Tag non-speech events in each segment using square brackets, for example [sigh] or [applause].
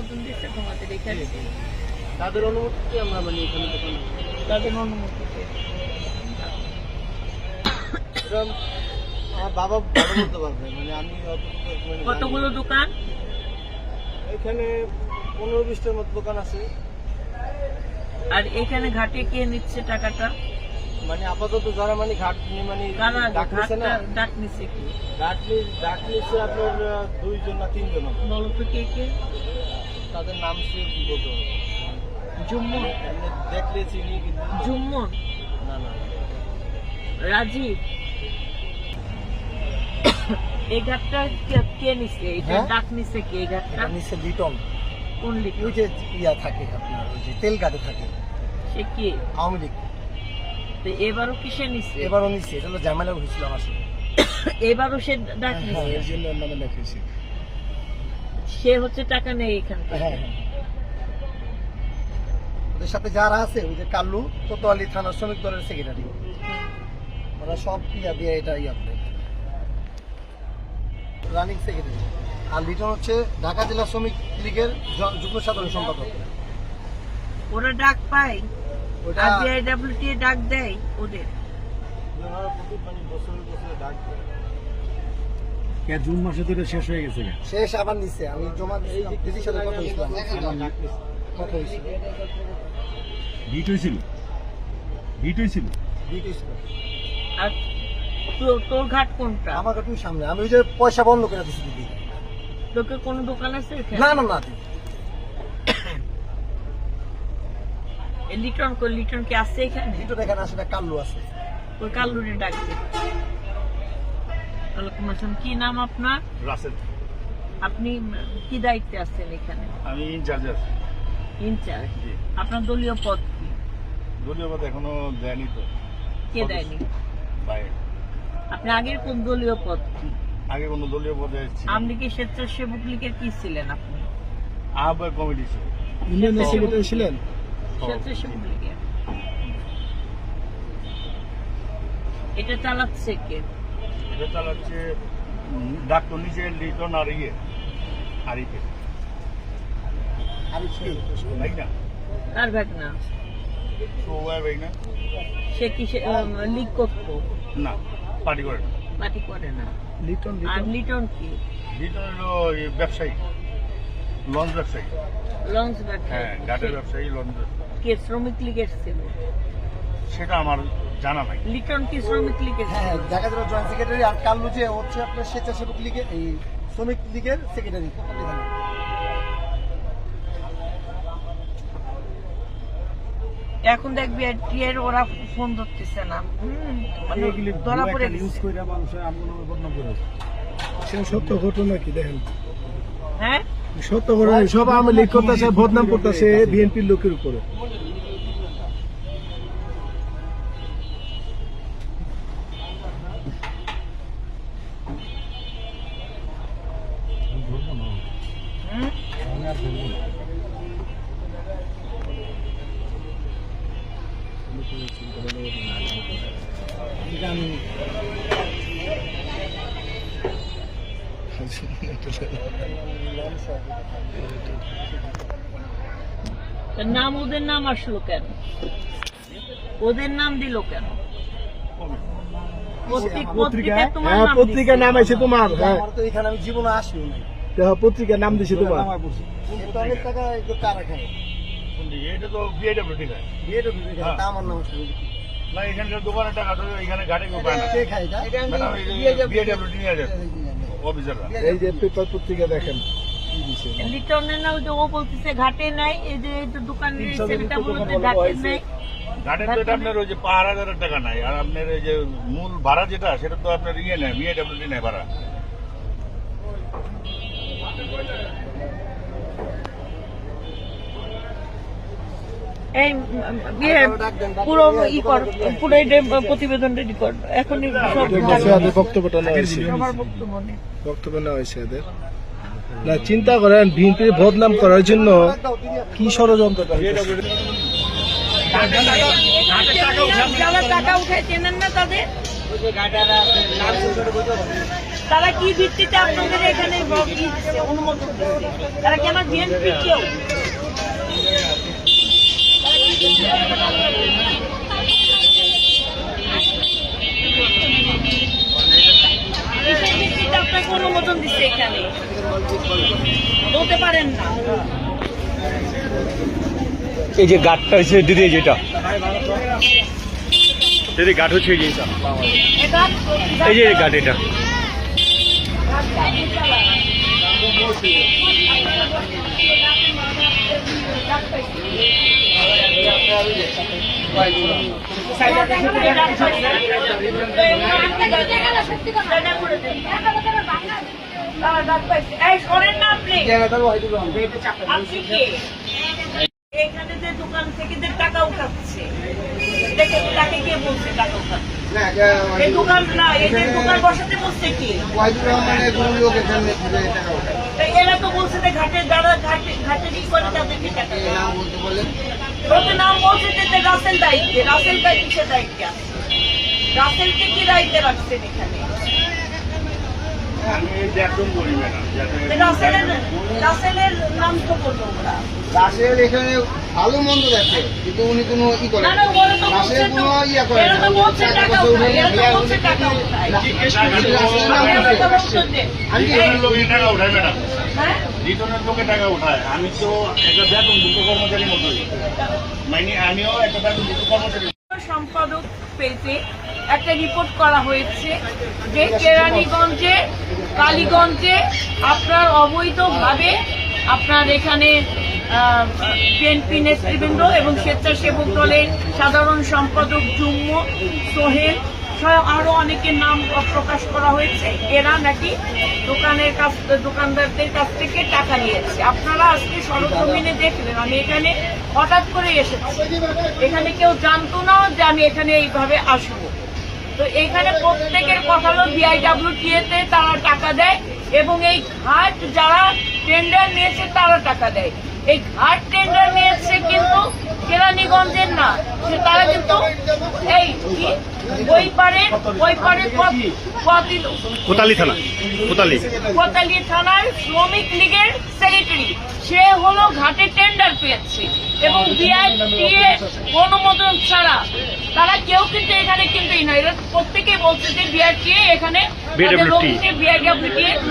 অনুমোদন দিচ্ছে তোমাদের এখানে তাদের অনুমতিতে আমরা মানে এখানে দোকান তাদের অনুমতিতে আমার বাবা বলতে পারবে মানে আমি মানে। কতগুলো দোকান? এখানে পনেরো বিশটার মতো দোকান আছে। আর এখানে ঘাটে কে নিচ্ছে টাকাটা? মানে আপাতত যারা মানে ঘাট মানে কারা ডাকতেছে না? ডাক নিচ্ছে কি? ডাক নিয়েছে আপনার দুইজন না তিনজন কে কে? তাদের নাম সে বলতে জুম্মন। দেখলে চিনি কিন্তু জুম্মন? না না। রাজীব? [coughs] এই ঘাটটা কে- নিচ্ছে এটা হ্যাঁ? ডাক নিচ্ছে কে এই ঘাটটা? নিচে লিটন। কোন লিখে ওই যে ইয়া থাকে আপনার ওই যে তেল গাড়ি থাকে। সে কে? আওয়ামী লীগ। তো এবারও কিসে নিচ্ছে? এবারও নিচ্ছে এটা হলো ঝামেলা হয়েছিল আমার সাথে। এবারও সে ডাক হ্যাঁ নিচ্ছে? এর জন্য নামে লেখেছি সে হচ্ছে টাকা নেই এখান থেকে হ্যাঁ হ্যাঁ। ওদের সাথে যারা আছে ওই যে কাল্লু কোতোয়ালি থানার শ্রমিক দলের সেক্রেটারি ওরা সব ইয়া দিয়ে এটা ইয়া রানিং সেক্রেটারি আর লিটন হচ্ছে ঢাকা জেলা শ্রমিক লীগের যুগ্ম সাধারণ সম্পাদক। ওরা ডাক পায়? আর বিআইডব্লিউটি ডাক দেয় ওদের ওনারা প্রতি বছরে বছরে ডাক দেয়। জুন মাসে তো শেষ হয়ে গেছে শেষ আবার নিচ্ছে আমি জমা দিদির সাথে কথা হয়েছিলাম আমার ডাক নিছে। হয়েছিল। হিট হয়েছিল? হিট হয়েছিল? আর তোর ঘাট কোনটা? আমার সামনে। আমি ওই যে পয়সা বন্ধ করে দিচ্ছি দিদি। তোকে কোনো দোকান আছে? না না না দিদি এ লিটন কো লিটন কি আছে এখানে? লিটন এখানে আসলে কাল্লু আছে। ওই কাল্লুরে ডাক দে। ওয়ালাইকুম আসসালাম কি নাম আপনার? রাসেল। আপনি কি দায়িত্বে আছেন এখানে? আমি ইনচার্জ আছি। ইনচার্জ। আপনার দলীয় পদ কি? দলীয় পদ এখনও দেয়নি তো। কে দেয়নি? বাইরে। আপনি আগের কোন দলীয় পদ কি? আগে কোনো দলীয় পদে ছিল আপনি কি স্বেচ্ছাসেবক লীগের কি ছিলেন আপনি? আহ্বায়ক কমিটি ছিল ইউনিয়নের সেক্রেটারি ছিলেন? স্বেচ্ছাসেবক লীগের এটা চালাচ্ছে কে? এটা চালাচ্ছে ডাক্তার নিচে লিটন আর ইয়ে আরিফে আমি ছিল তাই না। কার ভাগনা সৌভায় ভাই না। সে কি লিগ করতো? না পার্টি করে না। পার্টি করে না। লিটন আর লিটন? কি? লিটন হলো এই ব্যবসায়ী। লঞ্চ ব্যবসায়ী। লঞ্চ হ্যাঁ ঘাটের ব্যবসায়ী লঞ্চ ব্যবসায়ী। কে শ্রমিক লীগের ছিল সেটা আমার জানা নাই। লিটন কি শ্রমিক লীগের হ্যাঁ ছিল হ্যাঁ ঢাকা জেলা জয়েন্ট সেক্রেটারি আর কাল্লু যে হচ্ছে আপনার স্বেচ্ছাসেবক লীগের এই শ্রমিক লীগের সেক্রেটারি এখন দেখবি টিয়ের ওরা ফোন ধরতেছে না। হুম, মানে ধরা পড়ে গেছে। করে মানুষের আমগুলো বদনাম করে। সত্য ঘটনা কি দেখেন? হ্যাঁ? সত্য ঘটনা সব আওয়ামী লীগ করতেছে বদনাম করতেছে বিএনপির লোকের উপরে হুম? নাম ওদের নাম আসলো কেন? ওদের নাম দিল কেন? পত্রিকায় হ্যাঁ নাম পত্রিকার নাম আছে তোমার হ্যাঁ। এখানে আমি জীবনে আসিও নাই। পত্রিকার নাম দিছে তোমার। আসলে না এখানকার দোকানের টাকা এখানে গাড়ি কেউ পায় না। অফিসাররা এই যে পেপার পত্রিকা দেখেন লিটনে না ওই যে ও বলতেছে ঘাটে নাই এই যে এই বলতে ঘাটে নাই। তো এটা আপনার ওই যে পাঁচ হাজারের টাকা নাই আর আপনার এই যে মূল ভাড়া যেটা সেটা তো আপনার ইয়ে নেয় বিএডব্লিউটি নেয় ভাড়া। এই ইয়ে, পুরো ই কর পুরো এটা প্রতিবেদন রেডি কর। এখনই সব বক্তব্যটা নেওয়া হয়েছে। বক্তব্য নেওয়া হয়েছে এদের। না চিন্তা করেন বিএনপির বদনাম করার জন্য কি তাদের? তারা কি ভিত্তিতে আপনাদের এখানে ই অনুমোদন তারা কেন বিএনপি কেউ? এই যে গাঠটা হচ্ছে দিদি যেটা দিদি গাঠ হচ্ছে এই যে গাঠ এটা। আপনি কে এখানে যে দোকান থেকে যে টাকা উঠাচ্ছে দেখে তাকে কে বলছে টাকা উঠাচ্ছে না এই দোকান না এই যে দোকান বসাতে বলছে কি? ওয়াহিদুর রহমানের কোনো লোক এখানে টাকা তো এরা তো বলছে যে ঘাটে যারা ঘাটে ঘাটে কি করে তাদেরকে টাকা এই নাম বলতে বলেন নাম বলছে যে যে রাসেল দায়িত্বে। রাসেল দায়িত্বে দায়িত্বে আছে? রাসেলকে কি দায়িত্বে রাখছেন এখানে? রাসেল এখানে ভালো মন্দ দেখে কিন্তু উনি কোনো ই করে রাসেল কোনো ইয়া করে লোকে টাকা উঠায়। আমি তো একটা বেতন দুটো কর্মচারীর মতোই। মানে আমিও একটা বেতন দুটো কর্মচারী সম্পাদক পেজে একটা রিপোর্ট করা হয়েছে যে কেরানীগঞ্জে, কালীগঞ্জে আপনার অবৈধভাবে আপনার এখানে বিএনপি নেতৃবৃন্দ এবং স্বেচ্ছাসেবক দলের সাধারণ সম্পাদক জুম্ম সোহেল আরও অনেকের নাম প্রকাশ করা হয়েছে। এরা নাকি দোকানের কাছ, দোকানদারদের কাছ থেকে টাকা নিয়েছে। আপনারা আজকে সরজমিনে দেখলেন, আমি এখানে হঠাৎ করে এসেছি। এখানে কেউ জানতো না যে আমি এখানে এইভাবে আসব। তো এখানে প্রত্যেকের কথা হলো বিআইডাব্লিউ তে তারা টাকা দেয় এবং এই ঘাট যারা টেন্ডার নিয়েছে তারা টাকা দেয়। এই ঘাট টেন্ডার নিয়েছে কিন্তু কেরানীগঞ্জের না, সে তারা কিন্তু এই ওই পারে ওই পারে কোতালি থানা কোতালি। কোতালি থানার শ্রমিক লীগের সেক্রেটারি সে হলো ঘাটে টেন্ডার পেয়েছে এবং বিআইটিএ অনুমোদন ছাড়া। তারা কেউ কিন্তু এখানে কিনতেই না এরা প্রত্যেকেই বলছে যে বিআইটিএ এখানে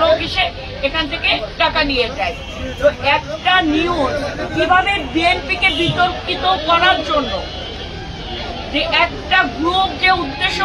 লোক এসে এখান থেকে টাকা নিয়ে যায়। তো একটা নিউজ কীভাবে বিএনপি কে বিতর্কিত করার জন্য যে একটা গ্রুপ যে উদ্দেশ্য